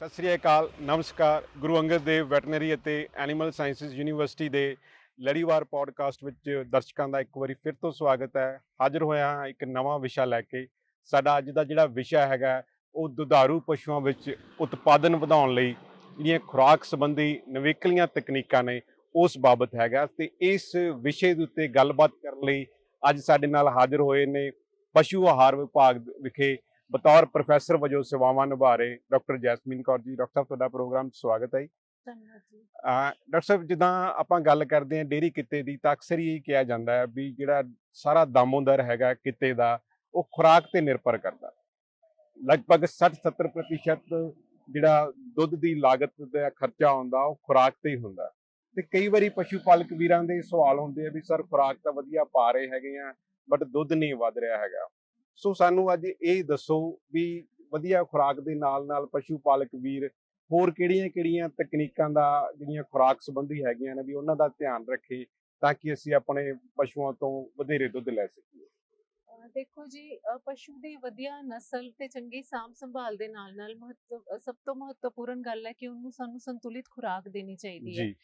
ਸਤਿ ਸ੍ਰੀ ਅਕਾਲ, ਨਮਸਕਾਰ। Guru Angad Dev veterinary and animal sciences university ਦੇ ਲੜੀਵਾਰ ਪੋਡਕਾਸਟ ਵਿੱਚ ਦਰਸ਼ਕਾਂ ਦਾ ਇੱਕ ਵਾਰੀ ਫਿਰ ਤੋਂ ਸਵਾਗਤ ਹੈ। ਹਾਜ਼ਰ ਹੋਇਆ ਹਾਂ ਇੱਕ ਨਵਾਂ ਵਿਸ਼ਾ ਲੈ ਕੇ। ਸਾਡਾ ਅੱਜ ਦਾ ਜਿਹੜਾ ਵਿਸ਼ਾ ਹੈਗਾ, ਉਹ ਦੁਧਾਰੂ ਪਸ਼ੂਆਂ ਵਿੱਚ ਉਤਪਾਦਨ ਵਧਾਉਣ ਲਈ ਜਿਹੜੀਆਂ ਖੁਰਾਕ ਸੰਬੰਧੀ ਨਵੇਕਲੀਆਂ ਤਕਨੀਕਾਂ ਨੇ, ਉਸ ਬਾਬਤ ਹੈਗਾ। ਤੇ ਇਸ ਵਿਸ਼ੇ ਦੇ ਉੱਤੇ ਗੱਲਬਾਤ ਕਰਨ ਲਈ ਅੱਜ ਸਾਡੇ ਨਾਲ ਹਾਜ਼ਰ ਹੋਏ ਨੇ ਪਸ਼ੂ ਆਹਾਰ ਵਿਭਾਗ ਵਿਖੇ ਬਤੌਰ ਪ੍ਰੋਫੈਸਰ ਵਜੋਂ ਸੇਵਾਵਾਂ ਨਿਭਾ ਰਹੇ doctor Jasmine Kaur ji doctor ਸਾਹਿਬ ਤੁਹਾਡਾ ਪ੍ਰੋਗਰਾਮ ਸਵਾਗਤ ਹੈ ਜੀ। ਧੰਨਵਾਦ ਜੀ। ਡਾਕਟਰ ਸਾਹਿਬ ਜਿੱਦਾਂ ਆਪਾਂ ਗੱਲ ਕਰਦੇ ਹਾਂ ਡੇਰੀ ਕਿੱਤੇ ਦੀ ਤਾਂ ਅਕਸਰ ਹੀ ਕਿਹਾ ਜਾਂਦਾ ਹੈ ਵੀ ਜਿਹੜਾ ਸਾਰਾ ਦਾਮੋਦਰ ਹੈਗਾ ਕਿੱਤੇ ਦਾ ਉਹ ਖੁਰਾਕ ਤੇ ਨਿਰਭਰ ਕਰਦਾ। ਲਗਭਗ 60-70% ਜਿਹੜਾ ਦੁੱਧ ਦੀ ਲਾਗਤ ਦਾ ਖਰਚਾ ਹੁੰਦਾ ਉਹ ਖੁਰਾਕ ਤੇ ਹੀ ਹੁੰਦਾ। ਤੇ ਕਈ ਵਾਰੀ ਪਸ਼ੂ ਪਾਲਕ ਵੀਰਾਂ ਦੇ ਸਵਾਲ ਹੁੰਦੇ ਆ ਵੀ ਸਰ ਖੁਰਾਕ ਤਾਂ ਵਧੀਆ ਪਾ ਰਹੇ ਹੈਗੇ ਆ ਬਟ ਦੁੱਧ ਨਹੀਂ ਵਧ ਰਿਹਾ ਹੈਗਾ। ਸੋ ਸਾਨੂੰ ਅੱਜ ਇਹ ਦੱਸੋ ਵੀ ਵਧੀਆ ਖੁਰਾਕ ਦੇ ਨਾਲ ਨਾਲ ਪਸ਼ੂ ਪਾਲਕ ਵੀਰ ਹੋਰ ਕਿਹੜੀਆਂ-ਕਿਹੜੀਆਂ ਤਕਨੀਕਾਂ ਦਾ ਜਿਹੜੀਆਂ ਖੁਰਾਕ ਸੰਬੰਧੀ ਹੈਗੀਆਂ ਨੇ ਵੀ ਉਹਨਾਂ ਦਾ ਧਿਆਨ ਰੱਖੇ ਤਾਂ ਕਿ ਅਸੀਂ ਆਪਣੇ ਪਸ਼ੂਆਂ ਤੋਂ ਵਧੇਰੇ ਦੁੱਧ ਲੈ ਸਕੀਏ। ਦੇਖੋ ਜੀ ਪਸ਼ੂ ਦੀ ਵਧੀਆ ਨਸਲ ਤੇ ਚੰਗੀ ਸਾਂਭ ਸੰਭਾਲ ਦੇ ਨਾਲ ਨਾਲ ਮਹੱਤਵ ਸਭ ਤੋਂ ਮਹੱਤਵਪੂਰਨ ਗੱਲ ਹੈ ਕਿ ਉਹਨੂੰ ਸਾਨੂੰ ਸੰਤੁਲਿਤ ਖੁਰਾਕ ਦੇਣੀ ਚਾਹੀਦੀ ਹੈ। ਜੀ।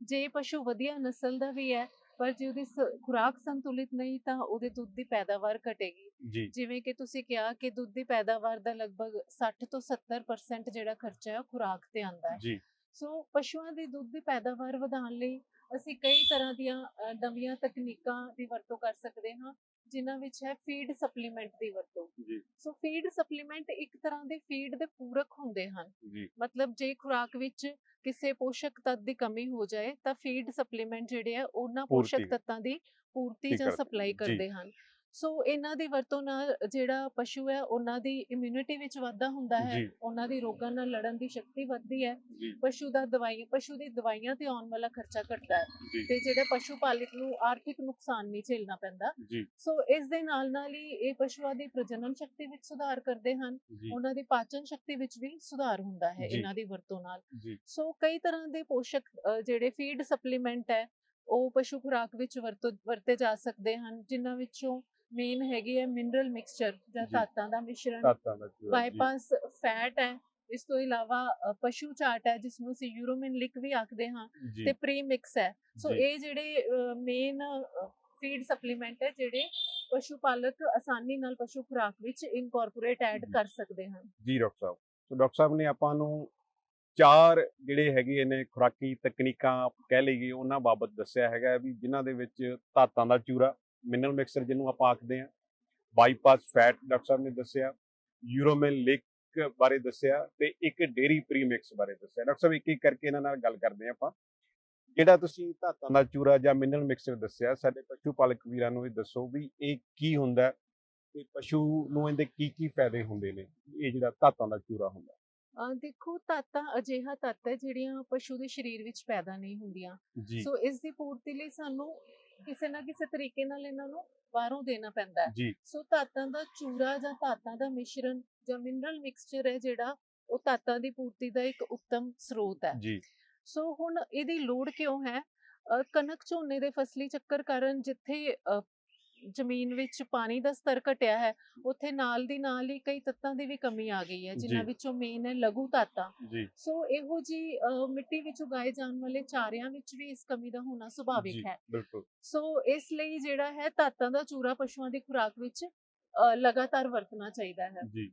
ਜੇ ਪਸ਼ੂ ਵਧੀਆ ਨਸਲ ਦਾ ਵੀ ਹੈ ਪਰ ਜੇ ਉਹਦੀ ਖੁਰਾਕ ਸੰਤੁਲਿਤ ਨਹੀਂ ਤਾਂ ਉਹਦੇ ਦੁੱਧ ਦੀ ਪੈਦਾਵਾਰ ਘਟੇਗੀ। ਜਿਵੇਂ ਕਿ ਤੁਸੀਂ ਕਿਹਾ ਕਿ ਦੁੱਧ ਦੀ ਪੈਦਾਵਾਰ ਦਾ ਲਗਭਗ 60 ਤੋਂ 70% ਜਿਹੜਾ ਖਰਚਾ ਹੈ ਖੁਰਾਕ ਤੇ ਆਉਂਦਾ ਹੈ। ਜੀ। ਸੋ ਪਸ਼ੂਆਂ ਦੀ ਦੁੱਧ ਦੀ ਪੈਦਾਵਾਰ ਵਧਾਉਣ ਲਈ ਅਸੀਂ ਕਈ ਤਰ੍ਹਾਂ ਦੀਆਂ ਨਵੀਆਂ ਤਕਨੀਕਾਂ ਦੀ ਵਰਤੋਂ ਕਰ ਸਕਦੇ ਹਾਂ। ਜਿਨ੍ਹਾਂ ਵਿੱਚ ਹੈ ਫੀਡ ਸਪਲੀਮੈਂਟ ਦੀ ਵਰਤੋਂ। ਜੀ। ਸੋ ਫੀਡ ਸਪਲੀਮੈਂਟ ਇੱਕ ਤਰ੍ਹਾਂ ਦੇ ਫੀਡ ਦੇ ਪੂਰਕ ਹੁੰਦੇ ਹਨ। ਜੀ। ਮਤਲਬ ਜੇ ਖੁਰਾਕ ਵਿੱਚ ਕਿਸੇ ਪੋਸ਼ਕ ਤੱਤ ਦੀ ਕਮੀ ਹੋ ਜਾਏ ਤਾਂ ਫੀਡ ਸਪਲੀਮੈਂਟ ਜਿਹੜੇ ਆ ਉਹਨਾਂ ਪੋਸ਼ਕ। ਤੱਤਾਂ ਦੀ ਪੂਰਤੀ ਜਾਂ ਸਪਲਾਈ। ਕਰਦੇ ਹਨ। ਸੋ ਇਹਨਾਂ ਦੀ ਵਰਤੋਂ ਨਾਲ ਜਿਹੜਾ ਪਸ਼ੂ ਹੈ ਉਹਨਾਂ ਦੀ ਇਮਿਊਨਿਟੀ ਵਿੱਚ ਵਾਧਾ ਹੁੰਦਾ ਹੈ। ਉਹਨਾਂ ਦੀ ਰੋਗਾਂ ਨਾਲ ਲੜਨ ਦੀ ਸ਼ਕਤੀ ਵੱਧਦੀ ਹੈ। ਪਸ਼ੂ ਦਾ ਦਵਾਈ ਪਸ਼ੂ ਦੀ ਦਵਾਈਆਂ ਤੇ ਆਉਣ ਵਾਲਾ ਖਰਚਾ ਘਟਦਾ ਹੈ ਤੇ ਜਿਹੜੇ ਪਸ਼ੂ ਪਾਲਕ ਨੂੰ ਆਰਥਿਕ ਨੁਕਸਾਨ ਨਹੀਂ ਝੇਲਣਾ ਪੈਂਦਾ। ਸੋ ਇਸ ਦੇ ਨਾਲ ਨਾਲ ਹੀ ਇਹ ਪਸ਼ੂਆਂ ਦੀ ਪ੍ਰਜਨਨ ਸ਼ਕਤੀ ਵਿੱਚ ਸੁਧਾਰ ਕਰਦੇ ਹਨ। ਉਹਨਾਂ ਦੀ ਪਾਚਨ ਸ਼ਕਤੀ ਵਿੱਚ ਵੀ ਸੁਧਾਰ ਹੁੰਦਾ ਹੈ। ਇਹਨਾਂ ਦੀ ਵਰਤੋਂ ਨਾਲ। ਸੋ ਕਈ ਤਰ੍ਹਾਂ ਦੇ ਪੋਸ਼ਕ ਜਿਹੜੇ ਫੀਡ ਸਪਲੀਮੈਂਟ ਹੈ ਉਹ ਪਸ਼ੂ ਖੁਰਾਕ ਵਿੱਚ ਵਰਤੋਂ ਵਰਤੇ ਜਾ ਸਕਦੇ ਹਨ ਜਿਨ੍ਹਾਂ ਵਿੱਚੋਂ ਮੇਨ ਹੈਗੀ ਹੈ ਮਿਨਰਲ ਮਿਕਸਚਰ ਜਾਂ। ਧਾਤਾਂ ਦਾ ਮਿਸ਼ਰਣ ਤਾਤਾਂ ਦਾ ਚੂਰਾ, ਜੀ। ਬਾਈਪਾਸ ਫੈਟ ਹੈ ਇਸ ਤੋਂ ਇਲਾਵਾ ਅ, ਪਸ਼ੂ ਚਾਟ ਹੈ ਜਿਸ ਨੂੰ ਅਸੀਂ ਯੂਰੋਮਿਨ ਲਿਕ ਵੀ ਆਖਦੇ ਹਾਂ ਜੀ ਤੇ ਪ੍ਰੀ ਮਿਕਸ ਹੈ ਸੋ ਜੀ। ਇਹ ਜਿਹੜੇ ਮੇਨ ਫੀਡ ਸਪਲੀਮੈਂਟ ਹੈ ਜਿਹੜੇ ਪਸ਼ੂ ਪਾਲਕ ਆਸਾਨੀ ਨਾਲ ਪਸ਼ੂ ਖੁਰਾਕ ਵਿੱਚ ਇਨਕੋਰਪੋਰੇਟ ਐਡ ਜੀ। ਕਰ ਸਕਦੇ ਹਨ ਜੀ ਡਾਕਟਰ ਸਾਹਿਬ ਸੋ ਡਾਕਟਰ ਸਾਹਿਬ ਨੇ ਆਪਾਂ ਨੂੰ ਚਾਰ ਜਿਹੜੇ ਹੈਗੇ ਨੇ ਖੁਰਾਕੀ ਤਕਨੀਕਾਂ ਕਹਿ ਲਈਏ ਉਹਨਾਂ ਬਾਬਤ ਦੱਸਿਆ ਹੈਗਾ ਵੀ ਜਿਨ੍ਹਾਂ ਦੇ ਵਿੱਚ ਧਾਤਾਂ ਦਾ ਚੂਰਾ ਮਿਨਰਲ ਮਿਕਸਚਰ ਜਿਹਨੂੰ ਆਪਾਂ ਆਖਦੇ ਹਾਂ ਬਾਈਪਾਸ ਫੈਟ ਡਾਕਟਰ ਸਾਹਿਬ ਨੇ ਦੱਸਿਆ ਯੂਰੋਮਿਲ ਲਿਕ ਬਾਰੇ ਦੱਸਿਆ ਤੇ ਇੱਕ ਡੇਰੀ ਪ੍ਰੀਮਿਕਸ ਬਾਰੇ ਦੱਸਿਆ। ਡਾਕਟਰ ਸਾਹਿਬ ਇੱਕ ਇੱਕ ਕਰਕੇ ਇਹਨਾਂ ਨਾਲ ਗੱਲ ਕਰਦੇ ਹਾਂ ਆਪਾਂ। ਜਿਹੜਾ ਤੁਸੀਂ ਧਾਤਾਂ ਦਾ ਚੂਰਾ ਜਾਂ ਮਿਨਰਲ ਮਿਕਸਚਰ ਦੱਸਿਆ ਸਾਡੇ ਪਸ਼ੂ ਪਾਲਕ ਵੀਰਾਂ ਨੂੰ ਇਹ ਦੱਸੋ ਵੀ ਇਹ ਕੀ ਹੁੰਦਾ ਤੇ ਪਸ਼ੂ ਨੂੰ ਇਹਦੇ ਕੀ ਕੀ ਫਾਇਦੇ ਹੁੰਦੇ ਨੇ ਇਹ ਜਿਹੜਾ ਧਾਤਾਂ ਦਾ ਚੂਰਾ ਹੁੰਦਾ। ਅਹ ਦੇਖੋ ਧਾਤਾਂ ਅਜਿਹਾ ਤੱਤ ਹੈ ਜਿਹੜੀਆਂ ਪਸ਼ੂ ਦੇ ਸਰੀਰ ਵਿੱਚ ਪੈਦਾ ਨਹੀਂ ਹੁੰਦੀਆਂ। ਸੋ ਇਸ ਦੀ ਪੂਰਤੀ ਲਈ ਸਾਨੂੰ ਕਿਸੇ ਨਾ ਕਿਸੇ ਤਰੀਕੇ ਨਾਲ ਇਹਨਾਂ ਨੂੰ ਬਾਹਰੋਂ ਦੇਣਾ ਪੈਂਦਾ ਹੈ। ਸੋ ਧਾਤਾਂ ਦਾ ਚੂਰਾ ਜਾਂ ਧਾਤਾਂ ਦਾ ਮਿਸ਼ਰਣ ਜਾਂ ਮਿਨਰਲ ਮਿਕਸਚਰ ਹੈ ਜਿਹੜਾ ਉਹ ਧਾਤਾਂ ਦੀ ਪੂਰਤੀ ਦਾ ਇੱਕ ਉੱਤਮ ਸਰੋਤ ਹੈ। ਜੀ। ਸੋ ਹੁਣ ਇਹਦੀ ਲੋੜ ਕਿਉਂ ਹੈ? ਕਣਕ ਝੋਨੇ ਦੇ ਫਸਲੀ ਚੱਕਰ ਕਾਰਨ ਜਿੱਥੇ ਜ਼ਮੀਨ ਵਿੱਚ ਪਾਣੀ ਦਾ ਸਤਰ ਘਟਿਆ ਹੈ ਉੱਥੇ ਨਾਲ ਦੀ ਨਾਲ ਹੀ ਕਈ ਤੱਤਾਂ ਦੀ ਵੀ ਕਮੀ ਆ ਗਈ ਹੈ ਜਿਨ੍ਹਾਂ। ਵਿੱਚੋਂ ਮੇਨ ਹੈ ਲਘੂ ਜੀ। ਸੋ ਇਹੋ ਜੀ ਮਿੱਟੀ ਵਿੱਚ ਉਗਾਏ ਜਾਣ ਵਾਲੇ ਚਾਰਿਆਂ ਵਿੱਚ ਵੀ ਇਸ ਕਮੀ ਦਾ ਹੋਣਾ ਸੁਭਾਵਿਕ ਹੈ। ਸੋ ਇਸ ਲਈ ਜਿਹੜਾ ਹੈ ਧਾਤਾਂ ਦਾ ਚੂਰਾ ਪਸ਼ੂਆਂ ਦੀ ਖੁਰਾਕ ਵਿੱਚ ਲਗਾਤਾਰ ਵਰਤਣਾ ਚਾਹੀਦਾ ਹੈ। ਜੀ।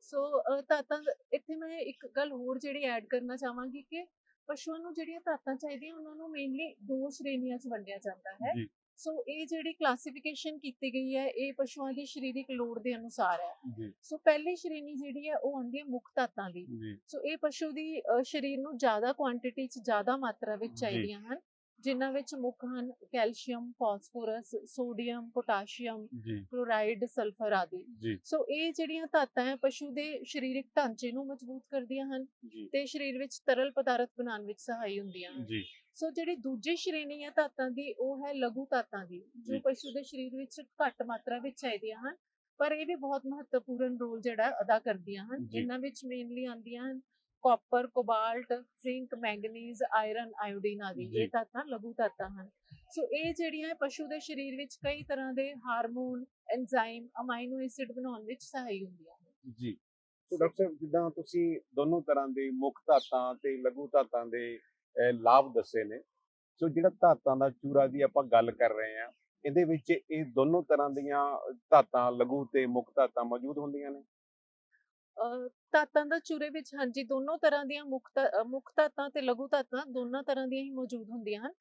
ਸੋ ਦਾ- ਇੱਥੇ ਮੈਂ ਇੱਕ ਗੱਲ ਹੋਰ ਜਿਹੜੀ ਐਡ ਕਰਨਾ ਚਾਹਾਂਗੀ ਕਿ ਪਸ਼ੂਆਂ ਨੂੰ ਜਿਹੜੀਆਂ ਧਾਤਾਂ ਚਾਹੀਦੀਆਂ ਉਹਨਾਂ ਨੂੰ ਮੇਨਲੀ ਦੋ ਸ਼੍ਰੇਣੀਆਂ 'ਚ ਵੰਡਿਆ ਜਾਂਦਾ ਹੈ। ਸੋ ਇਹ ਜਿਹੜੀ ਕਲਾਸੀਫਿਕੇਸ਼ਨ ਕੀਤੀ ਗਈ ਹੈ ਇਹ ਪਸ਼ੂਆਂ ਦੀ ਸਰੀਰਕ ਲੋੜ ਦੇ ਅਨੁਸਾਰ ਹੈ। ਸੋ ਪਹਿਲੀ ਸ਼੍ਰੇਣੀ ਜਿਹੜੀ ਹੈ ਉਹ ਆਉਂਦੀ ਹੈ ਮੁੱਖ ਧਾਤਾਂ ਦੀ। ਸੋ ਇਹ ਪਸ਼ੂ ਦੀ ਸਰੀਰ ਨੂੰ ਜ਼ਿਆਦਾ ਕੁਆਂਟੀਟੀ 'ਚ ਜ਼ਿਆਦਾ ਮਾਤਰਾ ਵਿੱਚ। ਚਾਹੀਦੀਆਂ ਹਨ ਜਿਨ੍ਹਾਂ ਵਿੱਚ ਮੁੱਖ ਹਨ calcium phosphorus sodium potassium chloride sulphur ਆਦਿ। ਸੋ ਇਹ ਜਿਹੜੀਆਂ ਧਾਤਾਂ ਹੈ ਪਸ਼ੂ ਦੇ ਸਰੀਰਕ ਢਾਂਚੇ ਨੂੰ ਮਜ਼ਬੂਤ ਕਰਦੀਆਂ ਹਨ ਤੇ ਸਰੀਰ ਵਿੱਚ ਤਰਲ ਪਦਾਰਥ ਬਣਾਉਣ ਵਿੱਚ ਸਹਾਈ ਹੁੰਦੀਆਂ ਹਨ। ਜੀ। ਸੋ ਜਿਹੜੀ ਦੂਜੀ ਸ਼੍ਰੇਣੀ ਹੈ ਧਾਤਾਂ ਦੀ ਉਹ ਹੈ ਲਘੂ ਧਾਤਾਂ ਦੀ ਜੀ। ਪਸ਼ੂ ਦੇ ਸਰੀਰ ਵਿੱਚ ਘੱਟ ਮਾਤਰਾ ਵਿੱਚ ਚਾਹੀਦੀਆਂ ਹਨ ਪਰ ਇਹ ਵੀ ਬਹੁਤ ਮਹੱਤਵਪੂਰਨ ਰੋਲ ਜਿਹੜਾ ਅਦਾ ਕਰਦੀਆਂ ਹਨ ਜੀ। ਇਹਨਾਂ ਵਿੱਚ ਮੇਨਲੀ ਆਉਂਦੀਆਂ ਹਨ copper cobalt zinc manganese iron iodine ਆਦਿ। ਇਹ ਧਾਤਾਂ ਲਘੂ ਧਾਤਾਂ ਹਨ ਸੋ ਇਹ ਜਿਹੜੀਆਂ ਪਸ਼ੂ ਦੇ ਸਰੀਰ ਵਿੱਚ ਕਈ ਤਰ੍ਹਾਂ ਦੇ ਹਾਰਮੋਨ ਐਂਜ਼ਾਈਮ ਅਮਾਈਨੋ ਐਸਿਡ ਬਣਾਉਣ ਵਿੱਚ ਸਹਾਈ ਹੁੰਦੀਆਂ ਹਨ ਜੀ ਸੋ ਡਾਕਟਰ ਸਾਹਿਬ ਜਿੱਦਾਂ ਤੁਸੀਂ ਦੋਨੋਂ ਤਰ੍ਹਾਂ ਦੇ ਮੁੱਖ ਧਾਤਾਂ ਤੇ ਲਘੂ ਧਾਤਾਂ ਦੇ ਲਾਭ ਦੱਸੇ ਨੇ। ਸੋ ਜਿਹੜਾ ਧਾਤਾਂ ਦਾ ਚੂਰਾ ਦੀ ਆਪਾਂ ਗੱਲ ਕਰ ਰਹੇ ਹਾਂ ਇਹਦੇ ਵਿੱਚ ਇਹ ਦੋਨੋਂ ਤਰ੍ਹਾਂ ਦੀਆਂ ਧਾਤਾਂ ਲਘੂ ਤੇ ਮੁੱਖ ਧਾਤਾਂ ਮੌਜੂਦ ਹੁੰਦੀਆਂ ਨੇ? ਧਾਤਾਂ ਦਾ ਚੂਰੇ ਵਿੱਚ ਹਾਂਜੀ ਦੋਨੋਂ ਤਰ੍ਹਾਂ ਦੀਆਂ ਮੁੱਖ ਧਾਤਾਂ ਤੇ ਲਘੂ ਧਾਤਾਂ ਦੋਨਾਂ ਤਰ੍ਹਾਂ ਦੀਆਂ ਹੀ ਮੌਜੂਦ ਹੁੰਦੀਆਂ ਹਨ।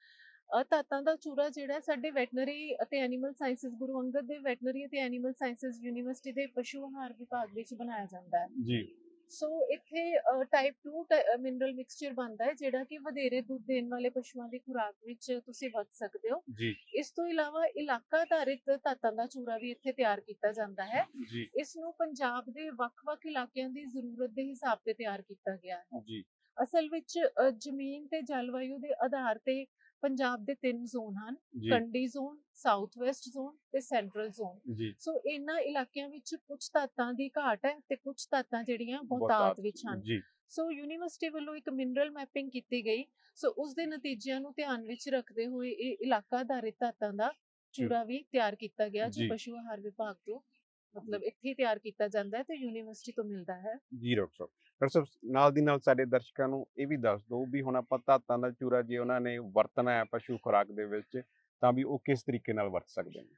ਧਾਤਾਂ ਦਾ ਚੂਰਾ ਜਿਹੜਾ ਸਾਡੇ ਵੈਟਨਰੀ ਅਤੇ animal sciences Guru Angad Dev veterinary ਅਤੇ ਐਨੀਮਲ ਸਾਇੰਸਸ ਯੂਨੀਵਰਸਿਟੀ ਦੇ ਪਸ਼ੂ ਆਹਾਰ ਵਿਭਾਗ ਵਿੱਚ ਬਣਾਇਆ ਜਾਂਦਾ ਹੈ। ਜੀ। ਸੋ ਇੱਥੇ ਟਾਈਪ 2 ਮਿਨਰਲ ਮਿਕਸਚਰ ਬਣਦਾ ਹੈ ਜਿਹੜਾ ਕਿ ਵਧੇਰੇ ਦੁੱਧ ਦੇਣ ਵਾਲੇ ਪਸ਼ੂਆਂ ਦੀ ਖੁਰਾਕ ਵਿੱਚ ਤੁਸੀਂ ਵਰਤ ਸਕਦੇ ਹੋ। ਇਸ ਤੋਂ ਇਲਾਵਾ ਇਲਾਕਾ ਆਧਾਰਿਤ ਧਾਤਾਂ ਦਾ ਚੂਰਾ ਵੀ ਇੱਥੇ ਤਿਆਰ ਕੀਤਾ ਜਾਂਦਾ ਹੈ। ਇਸ ਨੂੰ ਪੰਜਾਬ ਦੇ ਵੱਖ-ਵੱਖ ਇਲਾਕਿਆਂ ਦੀ ਜ਼ਰੂਰਤ ਦੇ ਹਿਸਾਬ ਤੇ ਤਿਆਰ ਕੀਤਾ ਗਿਆ ਹੈ। ਜੀ। ਅਸਲ ਵਿੱਚ ਜ਼ਮੀਨ ਤੇ ਜਲਵਾਯੂ ਦੇ ਆਧਾਰ ਤੇ ਪੰਜਾਬ ਦੇ ਤਿੰਨ ਜ਼ੋਨ ਹਨ Kandi zone south west zone ਤੇ ਸੈਂਟਰਲ ਜ਼ੋਨ। ਸੋ ਇਹਨਾਂ ਇਲਾਕਿਆਂ ਵਿੱਚ ਕੁਝ ਧਾਤਾਂ ਦੀ ਘਾਟ ਹੈ ਤੇ ਕੁਝ ਧਾਤਾਂ ਜਿਹੜੀਆਂ ਬਹੁਤਾਤ ਵਿੱਚ ਹਨ। ਸੋ ਯੂਨੀਵਰਸਿਟੀ ਵੱਲੋਂ ਇੱਕ ਮਿਨਰਲ ਮੈਪਿੰਗ ਕੀਤੀ ਗਈ। ਸੋ ਉਸ ਦੇ ਨਤੀਜਿਆਂ ਨੂੰ ਧਿਆਨ ਵਿੱਚ ਰੱਖਦੇ ਹੋਏ ਇਹ ਇਲਾਕਾ ਆਧਾਰਿਤ ਧਾਤਾਂ ਦਾ ਚੂਰਾ ਵੀ ਤਿਆਰ ਕੀਤਾ ਗਿਆ ਜੀ। ਪਸ਼ੂ ਆਹਾਰ ਵਿਭਾਗ ਤੋਂ ਮਤਲਬ ਇੱਥੇ ਤਿਆਰ ਕੀਤਾ ਜਾਂਦਾ ਹੈ ਤੇ ਯੂਨੀਵਰਸਿਟੀ ਤੋਂ ਮਿਲਦਾ ਹੈ। ਜੀ ਡਾਕਟਰ ਸਾਹਿਬ। ਡਾਕਟਰ ਸਾਹਿਬ ਨਾਲ ਦੀ ਨਾਲ ਸਾਡੇ ਦਰਸ਼ਕਾਂ ਨੂੰ ਇਹ ਵੀ ਦੱਸ ਦਿਓ ਵੀ ਹੁਣ ਆਪਾਂ ਧਾਤਾਂ ਦਾ ਚੂਰਾ ਜੇ ਉਹਨਾਂ ਨੇ ਵਰਤਣਾ ਹੈ ਪਸ਼ੂ ਖੁਰਾਕ ਦੇ ਵਿੱਚ ਤਾਂ ਵੀ ਉਹ ਕਿਸ ਤਰੀਕੇ ਨਾਲ ਵਰਤ ਸਕਦੇ ਨੇ?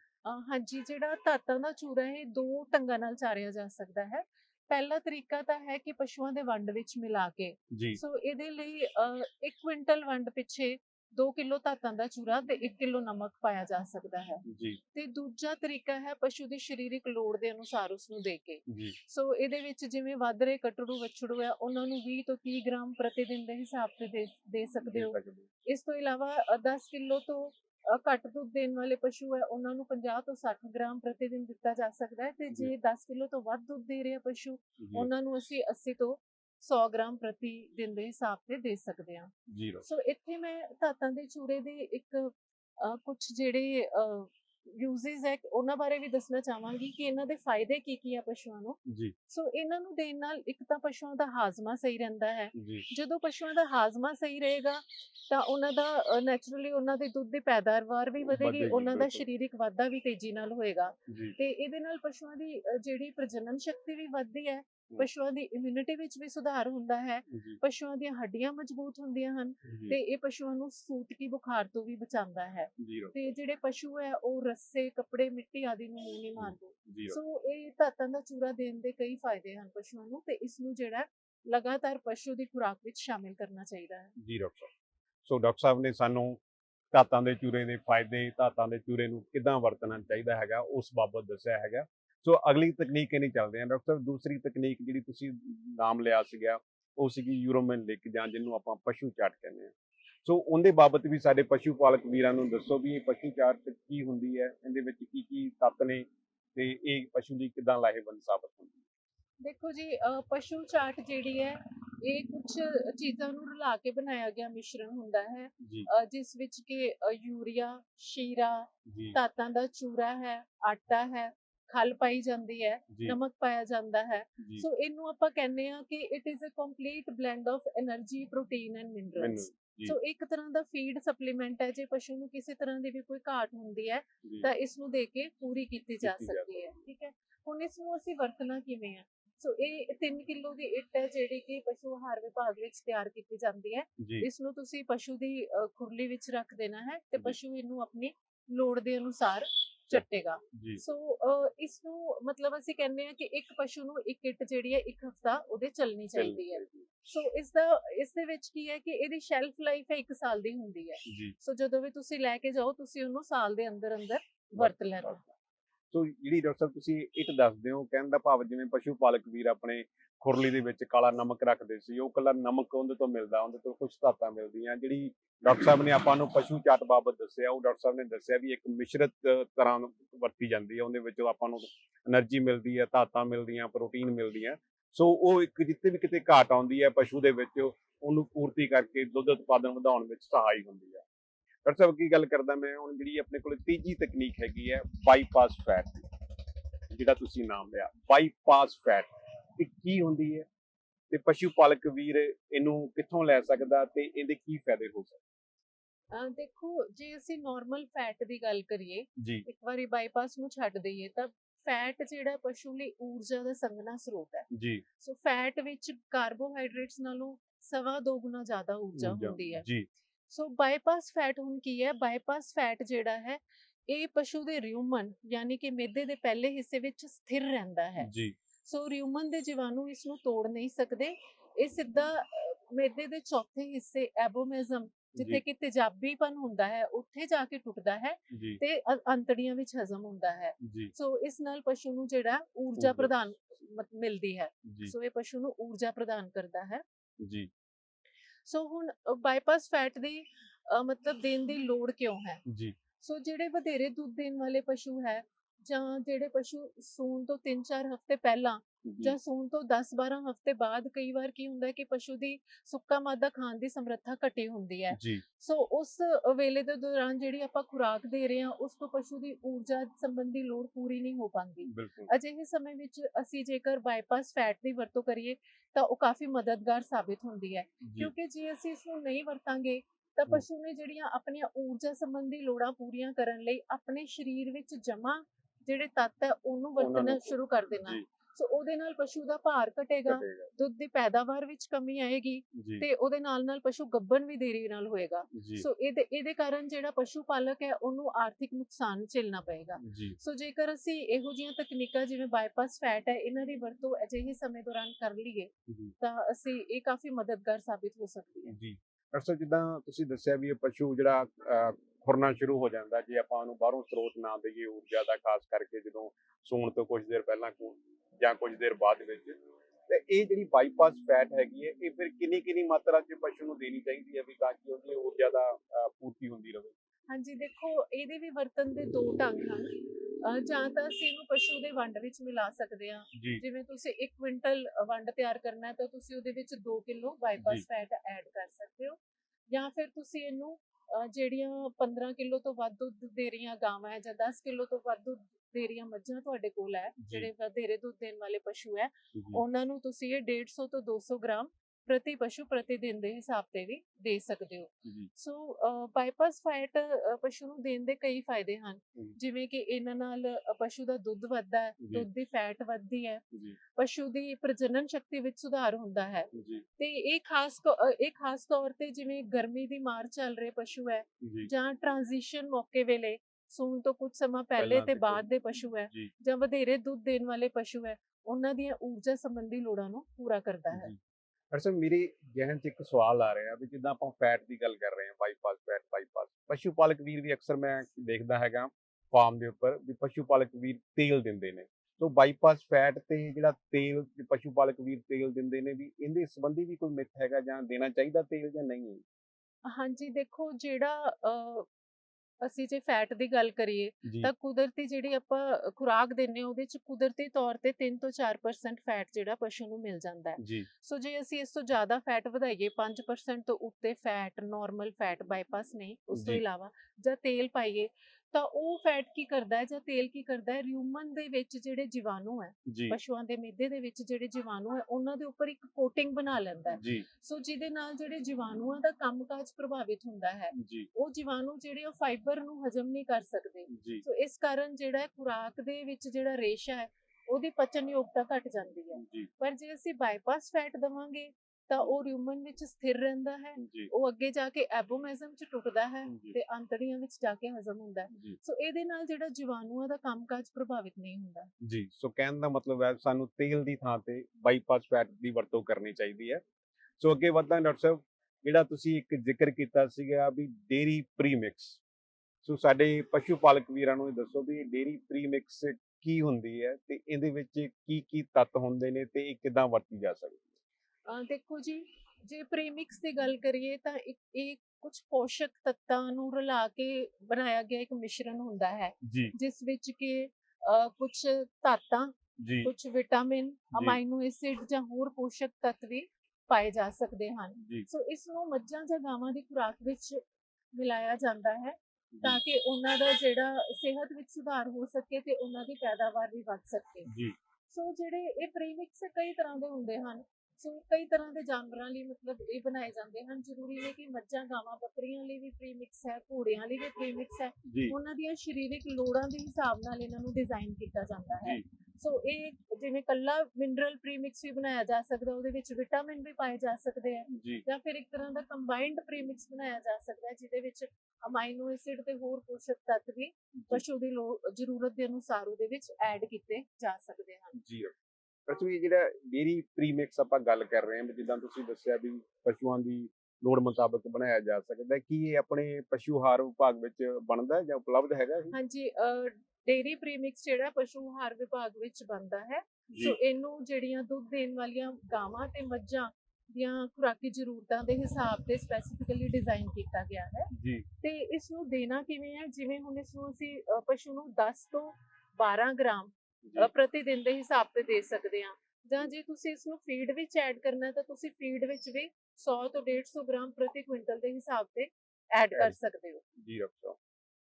ਹਾਂਜੀ ਜਿਹੜਾ ਧਾਤਾਂ ਦਾ ਚੂਰਾ ਹੈ ਦੋ ਢੰਗਾਂ ਨਾਲ ਚਾਰਿਆ ਜਾ ਸਕਦਾ ਹੈ। ਪਹਿਲਾ ਤਰੀਕਾ ਤਾਂ ਹੈ ਕਿ ਪਸ਼ੂਆਂ ਦੇ ਵੰਡ ਵਿੱਚ ਮਿਲਾ ਕੇ ਸੋ ਇਹਦੇ ਲਈ 1 ਕੁਇੰਟਲ ਵੰਡ ਪਿੱਛੇ 2 ਕਿਲੋ ਧਾਤਾਂ ਦਾ ਚੂਰਾ ਤੇ 1 ਕਿਲੋ ਨਮਕ ਪਾਇਆ ਜਾ ਸਕਦਾ ਹੈ। ਜੀ। ਤੇ ਦੂਜਾ ਤਰੀਕਾ ਹੈ ਪਸ਼ੂ ਦੀ ਸਰੀਰਕ ਲੋੜ ਦੇ ਅਨੁਸਾਰ ਉਸ ਨੂੰ ਦੇ ਕੇ। ਜੀ। ਸੋ ਇਹਦੇ ਵਿੱਚ ਜਿਵੇਂ ਵੱਧ ਰਹੇ ਕਟੜੂ ਵੱਛੜੂ ਆ ਉਹਨਾਂ ਨੂੰ 20 ਤੋਂ 30 ਗ੍ਰਾਮ ਪ੍ਰਤੀ ਦਿਨ ਦੇ ਹਿਸਾਬ ਤੇ ਦੇ ਸਕਦੇ ਹੋ। ਹੋ। ਇਸ ਤੋਂ ਇਲਾਵਾ ਅ, 10 ਕਿਲੋ ਤੋਂ ਘੱਟ ਦੁੱਧ ਦੇਣ ਵਾਲੇ ਪਸ਼ੂ ਹੈ ਉਹਨਾਂ ਨੂੰ 50 ਤੋਂ 60 ਗ੍ਰਾਮ ਪ੍ਰਤੀ ਦਿਨ ਦਿੱਤਾ ਜਾ ਸਕਦਾ ਹੈ। ਤੇ ਜੀ। ਜੇ। 10 ਕਿਲੋ ਤੋਂ ਵੱਧ ਦੁੱਧ ਦੇ ਰਿਹਾ ਪਸ਼ੂ ਉਹਨਾਂ ਨੂੰ ਅਸੀਂ 80 ਤੋਂ 100 ਗ੍ਰਾਮ ਪ੍ਰਤੀ ਦਿਨ ਦੇ ਹਿਸਾਬ ਤੇ ਦੇ ਸਕਦੇ ਹਾਂ। ਜੀ ਡਾਕਟਰ ਸੋ ਇੱਥੇ ਮੈਂ ਧਾਤਾਂ ਦੇ ਚੂਰੇ ਦੇ ਇੱਕ ਕੁਝ ਜਿਹੜੇ ਯੂਜ਼ਸ ਹੈ ਉਹਨਾਂ ਬਾਰੇ ਵੀ ਦੱਸਣਾ ਚਾਹਾਂਗੀ ਕਿ ਇਹਨਾਂ ਦੇ ਫਾਇਦੇ ਕੀ ਕੀ ਆ ਪਸ਼ੂਆਂ ਨੂੰ। ਜੀ। ਸੋ ਇਹਨਾਂ ਨੂੰ ਦੇਣ ਨਾਲ ਇੱਕ ਤਾਂ ਪਸ਼ੂਆਂ ਦਾ ਹਾਜ਼ਮਾ ਸਹੀ ਰਹਿੰਦਾ ਹੈ। ਜਦੋਂ ਪਸ਼ੂਆਂ ਦਾ ਹਾਜ਼ਮਾ ਸਹੀ ਰਹੇਗਾ ਤਾਂ ਉਹਨਾਂ ਦਾ ਨੈਚੁਰਲੀ ਉਹਨਾਂ ਦੇ ਦੁੱਧ ਦੀ ਪੈਦਾਵਾਰ ਵੀ ਵਧੇਗੀ ਉਹਨਾਂ ਦਾ। ਸਰੀਰਕ ਵਾਧਾ ਵੀ ਤੇਜ਼ੀ ਨਾਲ ਹੋਏਗਾ। ਤੇ ਇਹਦੇ ਨਾਲ ਪਸ਼ੂਆਂ ਦੀ ਜਿਹੜੀ ਪ੍ਰਜਨਨ ਸ਼ਕਤੀ ਵੀ ਵੱਧਦੀ ਹੈ ਪਸ਼ੂਆਂ ਦੀ ਇਮਿਊਨਿਟੀ ਵਿੱਚ ਵੀ ਸੁਧਾਰ ਹੁੰਦਾ ਹੈ ਪਸ਼ੂਆਂ ਦੀਆਂ ਹੱਡੀਆਂ ਮਜ਼ਬੂਤ ਹੁੰਦੀਆਂ ਹਨ ਤੇ ਇਹ ਪਸ਼ੂਆਂ ਨੂੰ ਸੂਤਕੀ ਬੁਖਾਰ ਤੋਂ ਵੀ ਬਚਾਉਂਦਾ ਹੈ ਤੇ ਜਿਹੜੇ ਪਸ਼ੂ ਹੈ ਉਹ ਰੱਸੇ ਕੱਪੜੇ ਮਿੱਟੀ ਆਦਿ ਨੂੰ ਮੂੰਹ ਨਹੀਂ ਮਾਰਦੇ। ਸੋ ਇਹ ਧਾਤਾਂ ਦਾ ਚੂਰਾ ਦੇਣ ਦੇ ਕਈ ਫਾਇਦੇ ਹਨ ਪਸ਼ੂਆਂ ਨੂੰ ਤੇ ਇਸ ਨੂੰ ਜਿਹੜਾ ਲਗਾਤਾਰ ਪਸ਼ੂ ਦੀ ਖੁਰਾਕ ਵਿੱਚ ਸ਼ਾਮਿਲ ਕਰਨਾ ਚਾਹੀਦਾ ਹੈ। ਜੀ ਡਾਕਟਰ ਸਾਹਿਬ। ਸੋ ਡਾਕਟਰ ਸਾਹਿਬ ਨੇ ਸਾਨੂੰ ਧਾਤਾਂ ਦੇ ਚੂਰੇ ਦੇ ਫਾਇਦੇ ਧਾਤਾਂ ਦੇ ਚੂਰੇ ਨੂੰ ਕਿੱਦਾਂ ਵਰਤਣਾ ਚਾਹੀਦਾ ਹੈਗਾ ਉਸ ਬਾਬਤ ਦੱਸਿਆ ਹੈਗਾ। ਸੋ ਅਗਲੀ ਤਕਨੀਕ ਇਹ ਨਹੀਂ ਚੱਲਦੇ ਆ ਡਾਕਟਰ ਸਾਹਿਬ ਦੂਸਰੀ ਤਕਨੀਕ ਜਿਹੜੀ ਤੁਸੀਂ ਨਾਮ ਲਿਆ ਸੀਗਾ ਉਹ ਸੀਗੀ ਯੂਰੋਮਨ ਲਿਕ ਜਾਂ ਜਿਹਨੂੰ ਆਪਾਂ ਪਸ਼ੂ ਚਾਟ ਕਹਿੰਦੇ ਆ ਸੋ ਉਹਦੇ ਬਾਬਤ ਵੀ ਸਾਡੇ ਪਸ਼ੂ ਪਾਲਕ ਵੀਰਾਂ ਨੂੰ ਦੱਸੋ ਵੀ ਇਹ ਪਸ਼ੂ ਚਾਟ ਕੀ ਹੁੰਦੀ ਹੈ ਇਹਦੇ ਵਿੱਚ ਕੀ ਕੀ ਤੱਤ ਨੇ ਤੇ ਇਹ ਪਸ਼ੂ ਦੀ ਕਿੱਦਾਂ ਲਾਹੇਵੰਦ ਸਾਬਤ ਹੁੰਦੀ ਹੈ? ਦੇਖੋ ਜੀ ਪਸ਼ੂ ਚਾਟ ਜਿਹੜੀ ਹੈ ਇਹ ਕੁਝ ਚੀਜ਼ਾਂ ਨੂੰ ਰਲਾ ਕੇ ਬਣਾਇਆ ਗਿਆ ਮਿਸ਼ਰਣ ਹੁੰਦਾ ਹੈ। ਜਿਸ ਵਿੱਚ ਕਿ ਯੂਰੀਆ ਸ਼ੀਰਾ ਧਾਤਾਂ ਦਾ ਚੂਰਾ ਹੈ ਆਟਾ ਹੈ ਖਲ ਪਾਈ ਜਾਂਦੀ ਹੈ ਨਮਕ ਪਾਇਆ ਜਾਂਦਾ ਹੈ। ਸੋ ਇਹਨੂੰ ਆਪਾਂ ਕਹਿੰਦੇ ਆ ਕਿ it is a complete blend of energy protein and minerals so ਇੱਕ ਤਰ੍ਹਾਂ ਦਾ ਫੀਡ ਸਪਲੀਮੈਂਟ ਹੈ ਜੇ ਪਸ਼ੂ ਨੂੰ ਕਿਸੇ ਤਰ੍ਹਾਂ ਦੀ ਵੀ ਕੋਈ ਘਾਟ ਹੁੰਦੀ ਹੈ ਤਾਂ ਇਸ ਨੂੰ ਦੇ ਕੇ ਪੂਰੀ ਕੀਤੀ ਜਾ ਸਕਦੀ ਹੈ ਠੀਕ ਹੈ? ਹੁਣ ਇਸ ਨੂੰ ਅਸੀਂ ਵਰਤਣਾ ਕਿਵੇਂ ਆ ਸੋ ਇਹ 3 ਕਿਲੋ ਦੀ ਇੱਟ ਹੈ ਜਿਹੜੀ ਕਿ ਪਸ਼ੂ ਆਹਾਰ ਵਿਭਾਗ ਵਿੱਚ ਤਿਆਰ ਕੀਤੀ ਜਾਂਦੀ ਹੈ। ਇਸ ਨੂੰ ਤੁਸੀਂ ਪਸ਼ੂ ਦੀ ਖੁਰਲੀ ਵਿੱਚ ਰੱਖ ਦੇਣਾ ਹੈ ਤੇ ਪਸ਼ੂ ਇਹਨੂੰ ਆਪਣੀ ਲੋੜ ਦੇ ਅਨੁਸਾਰ ਚੱਟੇਗਾ। ਸੋ ਇਸ ਨੂੰ ਮਤਲਬ ਅਸੀਂ ਕਹਿੰਦੇ ਆ ਕਿ ਇੱਕ ਪਸ਼ੂ ਨੂੰ ਇੱਕ ਇੱਟ ਜਿਹੜੀ ਹੈ ਇੱਕ ਹਫਤਾ ਉਹਦੇ ਚੱਲਣੀ ਚਾਹੀਦੀ ਹੈ। ਸੋ ਇਸ ਦਾ ਇਸ ਦੇ ਵਿੱਚ ਕੀ ਹੈ ਕਿ ਇਹਦੀ ਸ਼ੈਲਫ ਲਾਈਫ ਹੈ 1 ਸਾਲ ਦੀ ਹੁੰਦੀ ਹੈ। ਸੋ ਜਦੋਂ ਵੀ ਤੁਸੀਂ ਲੈ ਕੇ ਜਾਓ ਤੁਸੀਂ ਉਹਨੂੰ ਸਾਲ ਦੇ ਅੰਦਰ ਅੰਦਰ ਵਰਤ ਲੈਣਾ। ਸੋ ਜਿਹੜੀ ਡਾਕਟਰ ਸਾਹਿਬ ਤੁਸੀਂ ਇੱਟ ਦੱਸਦੇ ਹੋ ਕਹਿਣ ਦਾ ਭਾਵ ਜਿਵੇਂ ਪਸ਼ੂ ਪਾਲਕ ਵੀਰ ਆਪਣੇ ਖੁਰਲੀ ਦੇ ਵਿੱਚ ਕਾਲਾ ਨਮਕ ਰੱਖਦੇ ਸੀ, ਉਹ ਕੱਲਾ ਨਮਕ ਉਹਦੇ ਤੋਂ ਮਿਲਦਾ, ਉਹਦੇ ਤੋਂ ਕੁਝ ਧਾਤਾਂ ਮਿਲਦੀਆਂ, ਜਿਹੜੀ ਡਾਕਟਰ ਸਾਹਿਬ ਨੇ ਆਪਾਂ ਨੂੰ ਪਸ਼ੂ ਚਾਟ ਬਾਬਤ ਦੱਸਿਆ, ਉਹ ਡਾਕਟਰ ਸਾਹਿਬ ਨੇ ਦੱਸਿਆ ਵੀ ਇੱਕ ਮਿਸ਼ਰਤ ਤਰ੍ਹਾਂ ਵਰਤੀ ਜਾਂਦੀ ਹੈ, ਉਹਦੇ ਵਿੱਚ ਆਪਾਂ ਨੂੰ એનર્ਜੀ ਮਿਲਦੀ ਹੈ, ਧਾਤਾਂ ਮਿਲਦੀਆਂ, ਪ੍ਰੋਟੀਨ ਮਿਲਦੀਆਂ, ਸੋ ਉਹ ਇੱਕ ਜਿੱਤੇ ਵੀ ਕਿਤੇ ਘਾਟ ਆਉਂਦੀ ਹੈ ਪਸ਼ੂ ਦੇ ਵਿੱਚ, ਉਹਨੂੰ ਪੂਰਤੀ ਕਰਕੇ ਦੁੱਧ ਉਤਪਾਦਨ ਵਧਾਉਣ ਵਿੱਚ ਸਹਾਇਕ ਹੁੰਦੀ ਹੈ। ਡਾਕਟਰ ਸਾਹਿਬ, ਕੀ ਗੱਲ ਕਰਦਾ ਮੈਂ? ਹੁਣ ਜਿਹੜੀ ਆਪਣੇ ਕੋਲ ਤੀਜੀ ਤਕਨੀਕ ਹੈਗੀ ਹੈ ਬਾਈਪਾਸ ਫੈਟ ਜਿਹੜਾ ਤੁਸੀਂ ਨਾਮ ਲਿਆ ਬਾਈਪਾਸ ਫੈਟ ਇਹ ਕੀ ਹੁੰਦੀ ਹੈ? ਤੇ ਪਸ਼ੂ ਪਾਲਕ ਵੀਰ ਇਹਨੂੰ ਕਿੱਥੋਂ ਲੈ ਸਕਦਾ ਤੇ ਇਹਦੇ ਕੀ ਫਾਇਦੇ ਹੋ ਸਕਦੇ? ਦੇਖੋ ਜੇ ਅਸੀਂ ਨਾਰਮਲ ਫੈਟ ਦੀ ਗੱਲ ਕਰੀਏ ਜੀ। ਇੱਕ ਵਾਰੀ ਬਾਈਪਾਸ ਨੂੰ ਛੱਡ ਦਈਏ ਤਾਂ ਫੈਟ ਜਿਹੜਾ ਪਸ਼ੂ ਲਈ ਊਰਜਾ ਦਾ ਸੰਘਣਾ ਸਰੋਤ ਹੈ। ਜੀ। ਸੋ ਫੈਟ ਵਿੱਚ ਕਾਰਬੋਹਾਈਡਰੇਟਸ ਨਾਲੋਂ ਸਵਾ ਦੋ ਗੁਣਾ ਜ਼ਿਆਦਾ ਊਰਜਾ ਹੁੰਦੀ ਹੈ। ਜੀ। ਸੋ ਬਾਈਪਾਸ ਫੈਟ ਹੁਣ ਕੀ ਹੈ? ਬਾਈਪਾਸ ਫੈਟ ਜਿਹੜਾ ਹੈ ਇਹ ਪਸ਼ੂ ਦੇ ਰਿਊਮਨ ਯਾਨੀ ਕਿ ਮਿਹਦੇ ਦੇ ਪਹਿਲੇ ਹਿੱਸੇ ਵਿੱਚ ਸਥਿਰ ਰਹਿੰਦਾ ਹੈ। ਜੀ। ਸੋ ਰਿਊਮਨ ਦੇ ਜੀਵਾਣੂ ਇਸ ਨੂੰ ਤੋੜ ਨਹੀਂ ਸਕਦੇ। ਇਹ ਸਿੱਧਾ ਮਿਹਦੇ ਦੇ ਚੌਥੇ ਹਿੱਸੇ ਐਬੋਮੈਜ਼ਮ ਜਿੱਥੇ ਕਿ ਤੇਜ਼ਾਬੀਪਨ ਹੁੰਦਾ ਹੈ ਉੱਥੇ ਜਾ ਕੇ ਟੁੱਟਦਾ ਹੈ ਤੇ ਅੰਤੜੀਆਂ ਵਿੱਚ ਹਜ਼ਮ ਹੁੰਦਾ ਹੈ। ਸੋ ਇਸ ਨਾਲ ਪਸ਼ੂ ਨੂੰ ਜਿਹੜਾ ਊਰਜਾ। ਪ੍ਰਦਾਨ ਮਿਲਦੀ ਹੈ। ਸੋ ਇਹ ਪਸ਼ੂ ਨੂੰ ਊਰਜਾ ਪ੍ਰਦਾਨ ਕਰਦਾ ਹੈ। ਜੀ। ਸੋ ਹੁਣ ਬਾਈਪਾਸ ਫੈਟ ਦੀ ਮਤਲਬ ਦੇਣ ਦੀ ਲੋੜ ਕਿਉਂ ਹੈ? ਜੀ। ਸੋ ਜਿਹੜੇ ਵਧੇਰੇ ਦੁੱਧ ਦੇਣ ਵਾਲੇ ਪਸ਼ੂ ਹੈ ਜਾਂ ਜਿਹੜੇ ਪਸ਼ੂ ਸੂਣ ਤੋਂ 3-4 ਹਫ਼ਤੇ ਪਹਿਲਾਂ ਜੀ ਸੂਣ ਤੋਂ 10-12 ਹਫ਼ਤੇ ਬਾਅਦ ਕਈ ਵਾਰ ਕੀ ਹੁੰਦਾ ਹੈ ਕਿ ਪਸ਼ੂ ਦੀ ਸੁੱਕਾ ਮਾਦਾ ਖਾਣ ਦੀ ਸਮਰੱਥਾ ਘਟੀ ਹੁੰਦੀ ਹੈ। ਸੋ ਉਸ ਵੇਲੇ ਦੇ ਦੌਰਾਨ ਜਿਹੜੀ ਆਪਾਂ ਖੁਰਾਕ ਦੇ ਰਹੇ ਹਾਂ ਉਸ ਤੋਂ ਪਸ਼ੂ ਦੀ ਊਰਜਾ ਸੰਬੰਧੀ ਲੋੜ ਪੂਰੀ ਨਹੀਂ ਹੋ ਪਾਉਂਦੀ। ਅਜਿਹੇ ਸਮੇਂ ਵਿੱਚ ਅਸੀਂ ਜੇਕਰ ਬਾਈਪਾਸ ਫੈਟ ਦੀ ਵਰਤੋਂ ਕਰੀਏ ਤਾਂ ਉਹ ਕਾਫੀ ਮਦਦਗਾਰ ਸਾਬਿਤ ਹੁੰਦੀ ਹੈ। ਕਿਉਂਕਿ ਜੇ ਅਸੀਂ ਇਸ ਨੂੰ ਨਹੀਂ ਵਰਤਾਂਗੇ ਤਾਂ। ਪਸ਼ੂ ਨੇ ਜਿਹੜੀਆਂ ਆਪਣੀਆਂ ਊਰਜਾ ਸੰਬੰਧੀ ਲੋੜਾਂ ਪੂਰੀਆਂ ਕਰਨ ਲਈ ਆਪਣੇ ਸਰੀਰ ਵਿੱਚ ਜਮਾ ਜਿਹੜੇ ਤੱਤ ਹੈ ਉਹਨੂੰ ਵਰਤਣਾ ਸ਼ੁਰੂ ਕਰ ਦੇਣਾ। ਸੋ ਉਹਦੇ ਨਾਲ ਪਸ਼ੂ ਦਾ ਭਾਰ ਘਟੇਗਾ ਦੁੱਧ ਦੀ ਪੈਦਾਵਾਰ ਵਿੱਚ ਕਮੀ ਆਏਗੀ ਤੇ ਉਹਦੇ ਨਾਲ ਨਾਲ ਪਸ਼ੂ ਗੱਭਣ ਵੀ ਦੇਰੀ ਨਾਲ ਹੋਏਗਾ। ਸੋ ਇਹਦੇ ਇਹਦੇ ਕਾਰਨ ਜਿਹੜਾ ਪਸ਼ੂ ਪਾਲਕ ਹੈ ਉਹਨੂੰ ਆਰਥਿਕ ਨੁਕਸਾਨ ਝੇਲਣਾ ਪਏਗਾ। ਸੋ ਜੇਕਰ ਅਸੀਂ ਇਹੋ ਜਿਹੀਆਂ ਤਕਨੀਕਾਂ ਜਿਵੇਂ ਬਾਈਪਾਸ ਫੈਟ ਹੈ ਇਹਨਾਂ ਦੀ ਵਰਤੋਂ ਅਜਿਹੇ ਸਮੇਂ ਦੌਰਾਨ ਕਰ ਲਈਏ ਤਾਂ ਅਸੀਂ ਇਹ ਕਾਫੀ ਮਦਦਗਾਰ ਸਾਬਿਤ ਹੋ ਸਕਦੀ ਹੈ। ਜੀ। ਸਾਹਿਬ ਜਿੱਦਾਂ ਤੁਸੀਂ ਦੱਸਿਆ ਵੀ ਇਹ ਪਸ਼ੂ ਜਿਹੜਾ ਖੁਰਨਾ ਸ਼ੁਰੂ ਹੋ ਜਾਂਦਾ ਜੇ ਆਪਾਂ ਉਹਨੂੰ ਬਾਹਰੋਂ ਸਰੋਤ ਨਾ ਦੇਈਏ ਊਰਜਾ ਦਾ ਖਾਸ ਕਰਕੇ ਜਦੋਂ ਸੌਣ ਤੋਂ ਕੁਝ ਦੇਰ ਪਹਿਲਾਂ ਜਾਂ ਕੁਝ ਦੇਰ ਬਾਅਦ ਵਿੱਚ ਤੇ ਇਹ ਜਿਹੜੀ ਬਾਈਪਾਸ ਫੈਟ ਹੈਗੀ ਹੈ ਇਹ ਫਿਰ ਕਿੰਨੀ ਕਿੰਨੀ ਮਾਤਰਾ 'ਚ ਪਸ਼ੂ ਨੂੰ ਦੇਣੀ ਚਾਹੀਦੀ ਹੈ ਵੀ ਤਾਂ ਕਿ ਉਹਦੀ ਊਰਜਾ ਦਾ ਪੂਰਤੀ ਹੁੰਦੀ ਰਹੇ? ਹਾਂਜੀ ਦੇਖੋ ਇਹਦੇ ਵੀ ਵਰਤਨ ਦੇ ਦੋ ਢੰਗ ਹਨ। ਜਾਂ ਤਾਂ ਅਸੀਂ ਇਹਨੂੰ ਪਸ਼ੂ ਦੇ ਵੰਡ ਵਿੱਚ ਮਿਲਾ ਸਕਦੇ ਹਾਂ। ਜੀ। ਜਿਵੇਂ ਤੁਸੀਂ 1 ਕੁਇੰਟਲ ਵੰਡ ਤਿਆਰ ਕਰਨਾ ਹੈ ਤਾਂ ਤੁਸੀਂ ਉਹਦੇ ਵਿੱਚ 2 ਕਿਲੋ। ਬਾਈਪਾਸ ਫੈਟ ਐਡ ਕਰ ਸਕਦੇ ਜਾਂ ਫਿਰ ਤੁਸੀਂ ਇਹਨੂੰ ਜਿਹੜੀਆਂ 15 ਕਿਲੋ ਤੋਂ ਵੱਧ ਦੁੱਧ ਦੇ ਰਹੀਆਂ ਗਾਵਾਂ ਹੈ ਜਾਂ 10 ਕਿਲੋ ਤੋਂ ਵੱਧ ਦੁੱਧ ਦੇ ਰਹੀਆਂ ਮੱਝਾਂ ਤੁਹਾਡੇ ਕੋਲ ਹੈ ਜਿਹੜੇ ਵਧੇਰੇ ਦੁੱਧ ਦੇਣ ਵਾਲੇ ਪਸ਼ੂ ਹੈ ਉਹਨਾਂ ਨੂੰ ਤੁਸੀਂ ਇਹ 150 ਤੋਂ 200 ਗ੍ਰਾਮ ਪ੍ਰਤੀ ਪਸ਼ੂ ਪ੍ਰਤੀ ਦਿਨ ਦੇ ਹਿਸਾਬ ਤੇ ਵੀ ਦੇ ਸਕਦੇ ਹੋ। ਸੋ ਬਾਈਪਾਸ ਫੈਟ ਪਸ਼ੂ ਨੂੰ ਦੇਣ ਦੇ ਕਈ ਫਾਇਦੇ ਹਨ। ਜਿਵੇਂ ਕਿ ਇਹਨਾਂ ਨਾਲ ਪਸ਼ੂ ਦਾ ਦੁੱਧ ਵੱਧਦਾ ਹੈ। ਦੁੱਧ ਦੀ ਫੈਟ ਵੱਧਦੀ ਹੈ। ਪਸ਼ੂ ਦੀ ਪ੍ਰਜਨਨ ਸ਼ਕਤੀ ਵਿੱਚ ਸੁਧਾਰ ਹੁੰਦਾ ਹੈ। ਤੇ ਇਹ ਖਾਸ ਇਹ ਖਾਸ ਤੌਰ ਤੇ ਜਿਵੇਂ ਗਰਮੀ ਦੀ ਮਾਰ ਚੱਲ ਰਹੇ ਪਸ਼ੂ ਹੈ ਜੀ। ਟ੍ਰਾਂਜੀਸ਼ਨ ਮੌਕੇ ਵੇਲੇ ਸੂਣ ਤੋਂ ਕੁਝ ਸਮਾਂ ਪਹਿਲੇ ਤੇ ਬਾਅਦ ਦੇ ਪਸ਼ੂ ਹੈ ਜੀ। ਵਧੇਰੇ ਦੁੱਧ ਦੇਣ ਵਾਲੇ ਪਸ਼ੂ ਹੈ ਉਹਨਾਂ ਦੀਆਂ ਊਰਜਾ ਸੰਬੰਧੀ ਲੋੜਾਂ ਨੂੰ ਪੂਰਾ ਕਰਦਾ ਹੈ। ਡਾਕਟਰ ਸਾਹਿਬ ਮੇਰੇ ਜ਼ਿਹਨ 'ਚ ਇੱਕ ਸਵਾਲ ਆ ਰਿਹਾ ਵੀ ਜਿੱਦਾਂ ਆਪਾਂ ਫੈਟ ਦੀ ਗੱਲ ਕਰ ਰਹੇ ਹਾਂ ਬਾਈਪਾਸ ਫੈਟ ਬਾਈਪਾਸ ਪਸ਼ੂ ਪਾਲਕ ਵੀਰ ਵੀ ਅਕਸਰ ਮੈਂ ਦੇਖਦਾ ਹੈਗਾ ਫਾਰਮ ਦੇ ਉੱਪਰ ਵੀ ਪਸ਼ੂ ਪਾਲਕ ਵੀਰ ਤੇਲ ਦਿੰਦੇ ਨੇ। ਸੋ ਬਾਈਪਾਸ ਫੈਟ ਤੇ ਜਿਹੜਾ ਤੇਲ ਪਸ਼ੂ ਪਾਲਕ ਵੀਰ ਤੇਲ ਦਿੰਦੇ ਨੇ ਵੀ ਇਹਦੇ ਸੰਬੰਧੀ ਵੀ ਕੋਈ ਮਿੱਥ ਹੈਗਾ ਜਾਂ ਦੇਣਾ ਚਾਹੀਦਾ ਤੇਲ ਜਾਂ ਨਹੀਂ? ਹਾਂਜੀ, ਦੇਖੋ ਜਿਹੜਾ ਅਸੀਂ ਜੇ ਫੈਟ ਦੀ ਗੱਲ ਕਰੀਏ ਤਾਂ ਕੁਦਰਤੀ ਜਿਹੜੀ ਆਪਾਂ ਖੁਰਾਕ ਦਿੰਨੇ ਉਹਦੇ ਚ ਕੁਦਰਤੀ ਤੌਰ ਤੇ 3 ਤੋਂ 4% ਫੈਟ ਜਿਹੜਾ ਪਸ਼ੂ ਨੂੰ ਮਿਲ ਜਾਂਦਾ ਹੈ। ਸੋ ਜੇ ਅਸੀਂ ਇਸ ਤੋਂ ਜ਼ਿਆਦਾ ਫੈਟ ਵਧਾਈਏ 5% ਤੋਂ ਉੱਤੇ ਫੈਟ ਨਾਰਮਲ ਫੈਟ ਬਾਈਪਾਸ ਨਹੀਂ ਉਸ ਤੋਂ। ਇਲਾਵਾ ਜਾਂ ਤੇਲ ਪਾਈਏ ਤਾਂ ਉਹ ਫੈਟ ਕੀ ਕਰਦਾ ਹੈ ਜਾਂ ਤੇਲ ਕੀ ਕਰਦਾ ਹੈ? ਰਿਊਮਨ ਦੇ ਵਿੱਚ ਜਿਹੜੇ ਜੀਵਾਣੂ ਹੈ ਪਸ਼ੂਆਂ ਦੇ ਮਿੱਦੇ ਦੇ ਵਿੱਚ ਜਿਹੜੇ ਜੀਵਾਣੂ ਹੈ ਉਹਨਾਂ ਦੇ ਉੱਪਰ ਇੱਕ ਕੋਟਿੰਗ ਬਣਾ ਲੈਂਦਾ ਹੈ। ਸੋ ਜਿਹਦੇ ਨਾਲ ਜਿਹੜੇ ਜੀਵਾਣੂਆਂ ਦਾ ਕੰਮਕਾਜ ਪ੍ਰਭਾਵਿਤ ਹੁੰਦਾ ਹੈ ਉਹ ਜੀਵਾਣੂ ਜਿਹੜੇ ਉਹ ਫਾਈਬਰ ਨੂੰ ਹਜਮ ਨਹੀਂ ਕਰ ਸਕਦੇ। ਸੋ ਇਸ ਕਾਰਨ ਜਿਹੜਾ ਖੁਰਾਕ ਦੇ ਵਿੱਚ ਜਿਹੜਾ ਰੇਸ਼ਾ ਹੈ ਉਹਦੀ ਪਚਨ ਯੋਗਤਾ ਘਟ ਜਾਂਦੀ ਹੈ। ਪਰ ਜੇ ਅਸੀਂ ਬਾਈਪਾਸ ਫੈਟ ਦਵਾਂਗੇ ਤਾਂ ਉਹ ਰਿਊਮਨ ਵਿੱਚ ਸਥਿਰ ਰਹਿੰਦਾ ਹੈ ਉਹ ਅੱਗੇ ਜਾ ਕੇ ਐਬੋਮੈਜ਼ਮ ਚ ਟੁੱਟਦਾ ਹੈ ਤੇ ਅੰਤੜੀਆਂ ਵਿੱਚ ਜਾ ਕੇ ਹਜ਼ਮ ਹੁੰਦਾ ਹੈ। ਸੋ ਇਹਦੇ ਨਾਲ ਜਿਹੜਾ ਜੀਵਾਣੂਆਂ ਦਾ ਕੰਮਕਾਜ ਪ੍ਰਭਾਵਿਤ ਨਹੀਂ ਹੁੰਦਾ। ਜੀ ਸੋ ਕਹਿਣ ਦਾ ਮਤਲਬ ਹੈ ਸਾਨੂੰ ਤੇਲ ਦੀ ਥਾਂ ਤੇ ਬਾਈਪਾਸ ਫੈਟ ਦੀ ਵਰਤੋਂ ਕਰਨੀ ਚਾਹੀਦੀ ਹੈ। ਸੋ ਅੱਗੇ ਵਧਦਾ ਡਾਕਟਰ ਸਾਹਿਬ ਜਿਹੜਾ ਤੁਸੀਂ ਇੱਕ ਜ਼ਿਕਰ ਕੀਤਾ ਸੀਗਾ ਵੀ ਡੇਰੀ ਪ੍ਰੀਮਿਕਸ। ਸੋ ਸਾਡੇ ਪਸ਼ੂ ਪਾਲਕ ਵੀਰਾਂ ਨੂੰ ਇਹ ਦੱਸੋ ਵੀ ਡੇਰੀ ਪ੍ਰੀਮਿਕਸ ਕੀ ਹੁੰਦੀ ਹੈ ਤੇ ਇਹਦੇ ਵਿੱਚ ਕੀ ਕੀ ਤੱਤ ਹੁੰਦੇ ਨੇ ਤੇ ਇਹ ਕਿਦਾਂ ਵਰਤੀ ਜਾ ਸਕਦੀ ਦੇਖੋ ਜੀ ਜੇ ਪ੍ਰੇਮਿਕਸ ਦੀ ਗੱਲ ਕਰੀਏ ਤਾਂ ਇੱਕ ਇਹ ਕੁਝ ਪੋਸ਼ਕ ਤੱਤਾਂ ਨੂੰ ਰਲਾ ਕੇ ਬਣਾਇਆ ਗਿਆ ਇੱਕ ਮਿਸ਼ਰਣ ਹੁੰਦਾ ਹੈ ਜਿਸ ਵਿੱਚ ਕਿ ਕੁਝ ਧਾਤਾਂ ਕੁਝ ਵਿਟਾਮਿਨ ਅਮਾਈਨੋ ਐਸਿਡ ਜਾਂ ਹੋਰ ਪੋਸ਼ਕ ਤੱਤ ਵੀ ਪਾਏ ਜਾ ਸਕਦੇ ਹਨ। ਸੋ ਇਸ ਨੂੰ ਮੱਝਾਂ ਜਾਂ ਗਾਵਾਂ ਦੀ ਖੁਰਾਕ ਵਿੱਚ ਮਿਲਾਇਆ ਜਾਂਦਾ ਹੈ ਤਾਂ ਕਿ ਉਹਨਾਂ ਦਾ ਜਿਹੜਾ ਸਿਹਤ ਵਿੱਚ ਸੁਧਾਰ ਹੋ ਸਕੇ ਤੇ ਉਹਨਾਂ ਦੀ ਪੈਦਾਵਾਰ ਵੀ ਵੱਧ ਸਕੇ। ਜੀ। ਸੋ ਜਿਹੜੇ ਇਹ ਪ੍ਰੀਮਿਕਸ ਕਈ ਤਰ੍ਹਾਂ ਦੇ ਹੁੰਦੇ ਹਨ। ਸੋ ਕਈ ਤਰ੍ਹਾਂ ਦੇ ਜਾਨਵਰਾਂ ਲਈ ਮਤਲਬ ਇਹ ਬਣਾਏ ਜਾਂਦੇ ਹਨ। ਜ਼ਰੂਰੀ ਨਹੀਂ ਕਿ ਮੱਝਾਂ ਗਾਵਾਂ ਬੱਕਰੀਆਂ ਲਈ ਵੀ ਪ੍ਰੀ ਮਿਕਸ ਹੈ ਘੋੜਿਆਂ ਲਈ ਵੀ ਪ੍ਰੀ ਮਿਕਸ ਹੈ ਉਹਨਾਂ ਦੀਆਂ ਸਰੀਰਕ ਲੋੜਾਂ ਦੇ ਹਿਸਾਬ ਨਾਲ ਇਹਨਾਂ ਨੂੰ ਡਿਜ਼ਾਈਨ ਕੀਤਾ ਜਾਂਦਾ ਹੈ। ਸੋ ਇਹ ਜਿਵੇਂ ਕੱਲਾ ਮਿਨਰਲ ਪ੍ਰੀਮਿਕਸ ਵੀ ਬਣਾਇਆ ਜਾ ਸਕਦਾ ਉਹਦੇ ਵਿੱਚ ਵਿਟਾਮਿਨ ਵੀ ਪਾਏ ਜਾ ਸਕਦੇ ਆ ਜੀ। ਫਿਰ ਇੱਕ ਤਰ੍ਹਾਂ ਦਾ ਕੰਬਾਈਨਡ ਪ੍ਰੀਮਿਕਸ ਬਣਾਇਆ ਜਾ ਸਕਦਾ ਜਿਹਦੇ ਵਿੱਚ ਅਮਾਈਨੋ ਐਸਿਡ ਤੇ ਹੋਰ ਪੋਸ਼ਕ ਤੱਤ ਵੀ ਪਸ਼ੂ ਦੀ ਜ਼ਰੂਰਤ ਦੇ ਅਨੁਸਾਰ ਉਹਦੇ ਵਿੱਚ ਐਡ ਕੀਤੇ ਜਾ ਸਕਦੇ ਹਨ। ਜੀ। ਅਸਲੀ ਜਿਹੜਾ ਡੇਰੀ ਪ੍ਰੀਮਿਕਸ ਆਪਾਂ ਗੱਲ ਕਰ ਰਹੇ ਹਾਂ ਜਿੱਦਾਂ ਤੁਸੀਂ ਦੱਸਿਆ ਵੀ ਪਸ਼ੂਆਂ ਦੀ ਲੋੜ ਮੁਤਾਬਕ ਬਣਾਇਆ ਜਾ ਸਕਦਾ। ਕੀ ਇਹ ਆਪਣੇ ਪਸ਼ੂ ਆਹਾਰ ਵਿਭਾਗ ਵਿੱਚ ਬਣਦਾ ਜਾਂ ਉਪਲਬਧ ਹੈਗਾ ਹਾਂਜੀ ਡੇਰੀ ਪ੍ਰੀਮਿਕਸ ਜਿਹੜਾ ਪਸ਼ੂ ਆਹਾਰ ਵਿਭਾਗ ਵਿੱਚ ਬਣਦਾ ਹੈ ਸੋ ਇਹਨੂੰ ਜਿਹੜੀਆਂ ਦੁੱਧ ਦੇਣ ਵਾਲੀਆਂ ਗਾਵਾਂ ਤੇ ਮੱਝਾਂ ਦੀਆਂ ਖੁਰਾਕੀ ਜ਼ਰੂਰਤਾਂ ਦੇ ਹਿਸਾਬ ਤੇ ਸਪੈਸੀਫਿਕਲੀ ਡਿਜ਼ਾਈਨ ਕੀਤਾ ਗਿਆ ਹੈ ਜੀ। ਤੇ ਇਸ ਨੂੰ ਦੇਣਾ ਕਿਵੇਂ ਹੈ? ਜਿਵੇਂ ਹੁਣ ਇਸ ਨੂੰ ਅਸੀਂ ਪਸ਼ੂ ਨੂੰ 10 ਤੋਂ 12 ਗ੍ਰਾਮ ਪ੍ਰਤੀ ਦਿਨ ਦੇ ਹਿਸਾਬ ਤੇ ਦੇ ਸਕਦੇ ਹਾਂ। ਜਾਂ ਜੇ ਤੁਸੀਂ ਇਸ ਨੂੰ ਫੀਡ ਵਿੱਚ ਐਡ ਕਰਨਾ ਤਾਂ ਤੁਸੀਂ ਫੀਡ ਵਿੱਚ ਵੀ 100 ਤੋਂ 150 ਗ੍ਰਾਮ ਪ੍ਰਤੀ ਕੁਇੰਟਲ ਦੇ ਹਿਸਾਬ ਤੇ ਐਡ ਕਰ ਸਕਦੇ ਹੋ। ਜੀ ਡਾਕਟਰ ਸਾਹਿਬ।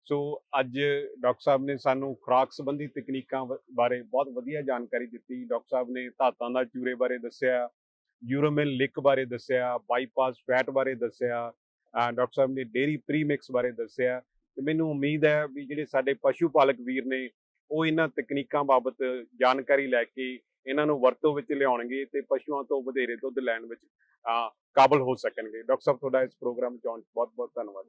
ਸੋ ਅੱਜ ਡਾਕਟਰ ਸਾਹਿਬ ਨੇ ਸਾਨੂੰ ਖੁਰਾਕ ਸੰਬੰਧੀ ਤਕਨੀਕਾਂ ਬਾਰੇ ਬਹੁਤ ਵਧੀਆ ਜਾਣਕਾਰੀ ਦਿੱਤੀ। ਡਾਕਟਰ ਸਾਹਿਬ ਨੇ ਧਾਤਾਂ ਦਾ ਚੂਰੇ ਬਾਰੇ ਦੱਸਿਆ ਯੂਰੋਮਿਲ ਲਿਕ ਬਾਰੇ ਦੱਸਿਆ ਬਾਈਪਾਸ ਫੈਟ ਬਾਰੇ ਦੱਸਿਆ ਡਾਕਟਰ ਸਾਹਿਬ ਨੇ ਡੇਰੀ ਪ੍ਰੀਮਿਕਸ ਬਾਰੇ ਦੱਸਿਆ। ਤੇ ਮੈਨੂੰ ਉਮੀਦ ਹੈ ਵੀ ਜਿਹੜੇ ਸਾਡੇ ਪਸ਼ੂ ਪਾਲਕ ਵੀਰ ਨੇ ਉਹ ਇਹਨਾਂ ਤਕਨੀਕਾਂ ਬਾਬਤ ਜਾਣਕਾਰੀ ਲੈ ਕੇ ਇਹਨਾਂ ਨੂੰ ਵਰਤੋਂ ਵਿੱਚ ਲਿਆਉਣਗੇ ਤੇ ਪਸ਼ੂਆਂ ਤੋਂ ਵਧੇਰੇ ਦੁੱਧ ਲੈਣ ਵਿੱਚ ਕਾਬਲ ਹੋ ਸਕਣਗੇ। ਡਾਕਟਰ ਸਾਹਿਬ, ਤੁਹਾਡਾ ਇਸ ਪ੍ਰੋਗਰਾਮ ਚ ਆਉਣ 'ਚ ਬਹੁਤ ਬਹੁਤ ਧੰਨਵਾਦ।